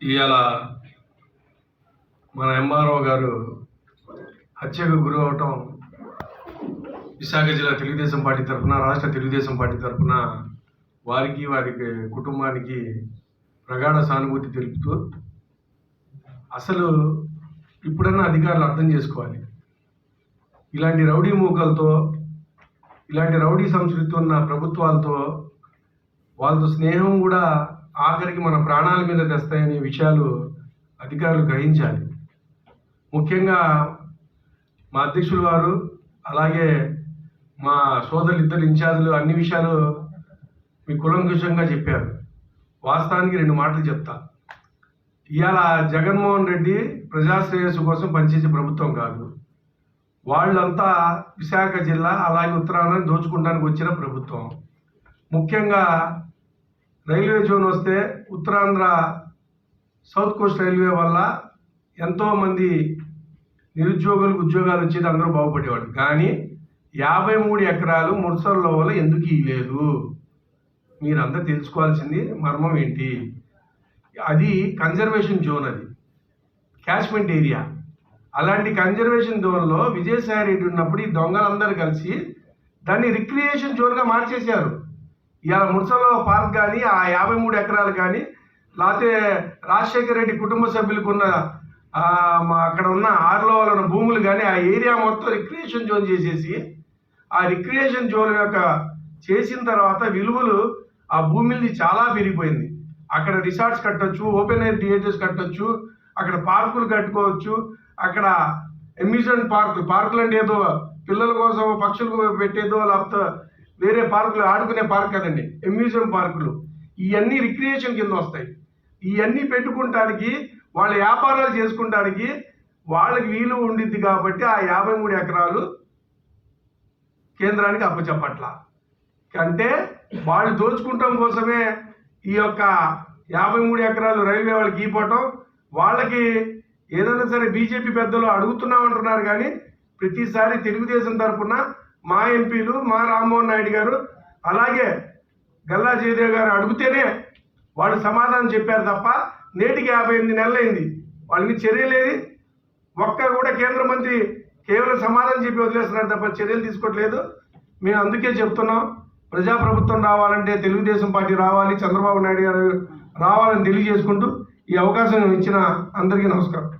ఇవాళ మన ఎంఆర్ఓ గారు హత్యకు గురి అవటం విశాఖ జిల్లా తెలుగుదేశం పార్టీ తరఫున రాష్ట్ర తెలుగుదేశం పార్టీ తరఫున వారికి వారికి కుటుంబానికి ప్రగాఢ సానుభూతి తెలుపుతూ అసలు ఇప్పుడన్నా అధికారులు అర్థం చేసుకోవాలి. ఇలాంటి రౌడీ మూకలతో ఇలాంటి రౌడీ సంస్కృతి ఉన్న ప్రభుత్వాలతో వాళ్ళతో స్నేహం కూడా ఆఖరికి మన ప్రాణాల మీద తెస్తాయనే విషయాలు అధికారులు గ్రహించాలి. ముఖ్యంగా మా అధ్యక్షులు వారు అలాగే మా సోదరులు ఇద్దరు ఇన్ఛార్జులు అన్ని విషయాలు మీ కులంకుశంగా చెప్పారు. వాస్తవానికి రెండు మాటలు చెప్తా. ఇవాళ జగన్మోహన్ రెడ్డి ప్రజాశ్రేయస్సు కోసం పనిచేసే ప్రభుత్వం కాదు. వాళ్ళంతా విశాఖ జిల్లా అలాగే ఉత్తరాంధ్రని దోచుకుంటానికి వచ్చిన ప్రభుత్వం. ముఖ్యంగా రైల్వే జోన్ వస్తే ఉత్తరాంధ్ర సౌత్ కోస్ట్ రైల్వే వల్ల ఎంతోమంది నిరుద్యోగులకు ఉద్యోగాలు వచ్చేది అందరూ బాగుపడేవాడు కానీ యాభై మూడు ఎకరాలు ముడసర్ల వల్ల ఎందుకు ఇవ్వలేదు మీరందరూ తెలుసుకోవాల్సింది మర్మం ఏంటి? అది కన్జర్వేషన్ జోన్ అది. Catchment area. అలాంటి కన్జర్వేషన్ జోన్లో విజయసాయి రెడ్డి ఉన్నప్పుడు ఈ దొంగలందరూ కలిసి దాన్ని రిక్రియేషన్ జోన్గా మార్చేశారు. ఇవాళ ముడసలో పార్క్ కానీ ఆ యాభై మూడు ఎకరాలు కానీ లేకపోతే రాజశేఖర రెడ్డి కుటుంబ సభ్యులకు ఉన్న అక్కడ ఉన్న ఆరులో ఉన్న భూములు కానీ ఆ ఏరియా మొత్తం రిక్రియేషన్ జోన్ చేసేసి ఆ రిక్రియేషన్ జోన్ యొక్క చేసిన తర్వాత విలువలు ఆ భూమిది చాలా పెరిగిపోయింది. అక్కడ రిసార్ట్స్ కట్టొచ్చు ఓపెన్ ఎయిర్ థియేటర్స్ కట్టొచ్చు అక్కడ పార్కులు కట్టుకోవచ్చు అక్కడ అమ్యూజ్మెంట్ పార్కులు పార్కులు అంటే ఏదో పిల్లల కోసం పక్షులకు పెట్టేదో లేకపోతే వేరే పార్కులు ఆడుకునే పార్క్ కదండి అమ్యూజియం పార్కులు. ఇవన్నీ రిక్రియేషన్ కింద వస్తాయి. ఇవన్నీ పెట్టుకుంటానికి వాళ్ళ వ్యాపారాలు చేసుకుంటానికి వాళ్ళకి వీలు ఉండిద్ది కాబట్టి ఆ యాభై మూడు ఎకరాలు కేంద్రానికి అప్పచెప్పట్ల. అంటే వాళ్ళు దోచుకుంటాం కోసమే ఈ యొక్క యాభై మూడు ఎకరాలు రైల్వే వాళ్ళకి ఇవ్వటం వాళ్ళకి ఏదైనా సరే బీజేపీ పెద్దలు అడుగుతున్నామంటున్నారు కానీ ప్రతిసారి తెలుగుదేశం తరఫున మా ఎంపీలు మా రామ్మోహన్ నాయుడు గారు అలాగే గల్లా జయదేవ్ గారు అడిగితేనే వాళ్ళు సమాధానం చెప్పారు తప్ప నేటికి యాభై ఎనిమిది నెలలైంది. వాళ్ళకి చర్యలేది ఒక్క కూడా కేంద్ర మంత్రి కేవలం సమాధానం చెప్పి వదిలేస్తున్నారు తప్ప చర్యలు తీసుకోవట్లేదు. మేము అందుకే చెప్తున్నాం ప్రజాప్రభుత్వం రావాలంటే తెలుగుదేశం పార్టీ రావాలి చంద్రబాబు నాయుడు గారు రావాలని తెలియజేసుకుంటూ ఈ అవకాశం ఇచ్చిన అందరికీ నమస్కారం.